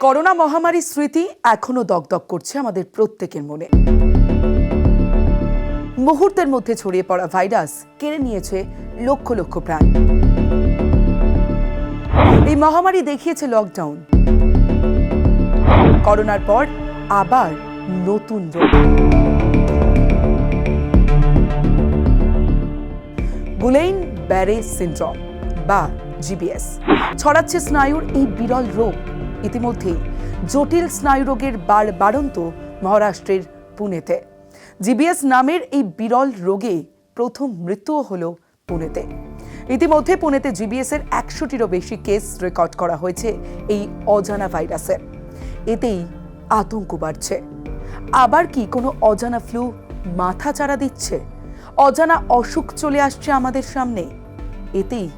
Corona মহামারীর স্মৃতি এখনও দগদগ করছে আমাদের প্রত্যেকের মনে। মুহূর্তের মধ্যে ছড়িয়ে পড়া ভাইরাস কেড়ে নিয়েছে লক্ষ লক্ষ প্রাণ। এই মহামারী দেখিয়েছে লকডাউন। করোনার পর আবার নতুন রোগ। গুলেইন ব্যারে সিন্ড্রোম বা জিবিএস। ছড়াচ্ছে স্নায়ুর এই বিরল রোগ। ইতিমধ্যেই জটিল স্নায়ু রোগের বার বাড়ন্ত মহারাষ্ট্রের পুনেতে। জিবিএস নামের এই বিরল রোগে প্রথম মৃত্যুও হল পুনেতে। ইতিমধ্যে পুনেতে জিবিএস এর একশোটিরও বেশি কেস রেকর্ড করা হয়েছে এই অজানা ভাইরাসের এতেই আতঙ্ক বাড়ছে। আবার কি কোনো অজানা ফ্লু মাথা চারা দিচ্ছে? অজানা অসুখ চলে আসছে আমাদের সামনে। এতেই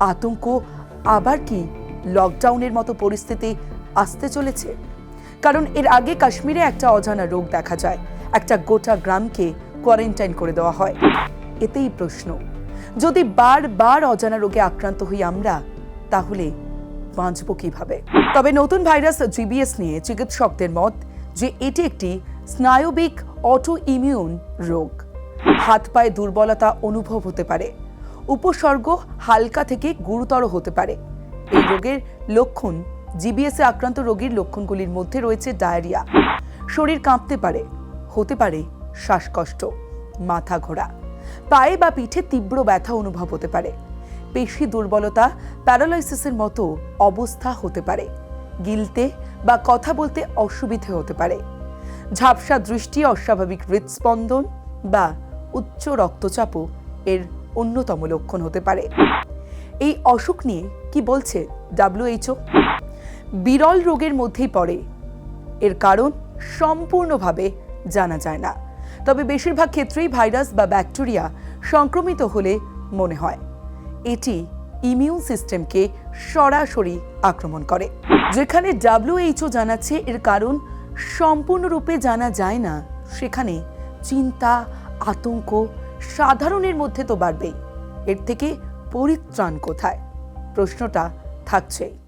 আতঙ্ক, আবার কি লকডাউনের মতো পরিস্থিতি আসতে চলেছে। কারণ এর আগে কাশ্মীরে একটা অজানা রোগ দেখা যায়। একটা গোটা গ্রামকে কোয়ারেন্টাইন করে দেওয়া হয়। এতেই প্রশ্ন। যদি বারবার অজানা রোগে আক্রান্ত হই আমরা, তাহলে বাঁচব কীভাবে? তবে নতুন ভাইরাস জিবিএস নিয়ে চিকিৎসকদের মত যে এটি একটি স্নায়বিক অটো ইমিউন রোগ। হাত পায়ে দুর্বলতা অনুভব হতে পারে। উপসর্গ হালকা থেকে গুরুতর হতে পারে। এই রোগের লক্ষণ জিবিএস আক্রান্ত রোগীর লক্ষণগুলির মধ্যে রয়েছে ডায়রিয়া। শরীর কাঁপতে পারে, হতে পারে শ্বাসকষ্ট, মাথা ঘোরা, পায়ে বা পিঠে তীব্র ব্যথা অনুভব হতে পারে, পেশি দুর্বলতা, প্যারালাইসিসের মতো অবস্থা হতে পারে, গিলতে বা কথা বলতে অসুবিধে হতে পারে, ঝাপসা দৃষ্টি, অস্বাভাবিক হৃদস্পন্দন বা উচ্চ রক্তচাপও এর অন্যতম লক্ষণ হতে পারে। এই অসুখ নিয়ে কি বলছে ডাব্লিউএইচও বিরল রোগের মধ্যেই পড়ে। এর কারণ সম্পূর্ণভাবে জানা যায় না। তবে বেশিরভাগ ক্ষেত্রেই ভাইরাস বা ব্যাকটেরিয়া সংক্রমিত হলে মনে হয়। এটি ইমিউন সিস্টেমকে সরাসরি আক্রমণ করে। যেখানে ডাব্লিউএইচও জানাচ্ছে এর কারণ সম্পূর্ণরূপে জানা যায় না, সেখানে চিন্তা, আতঙ্ক সাধারণের মধ্যে তো বাড়বেই। এর থেকে পরিত্রাণ কোথায়? প্রশ্নটা থাকছেই।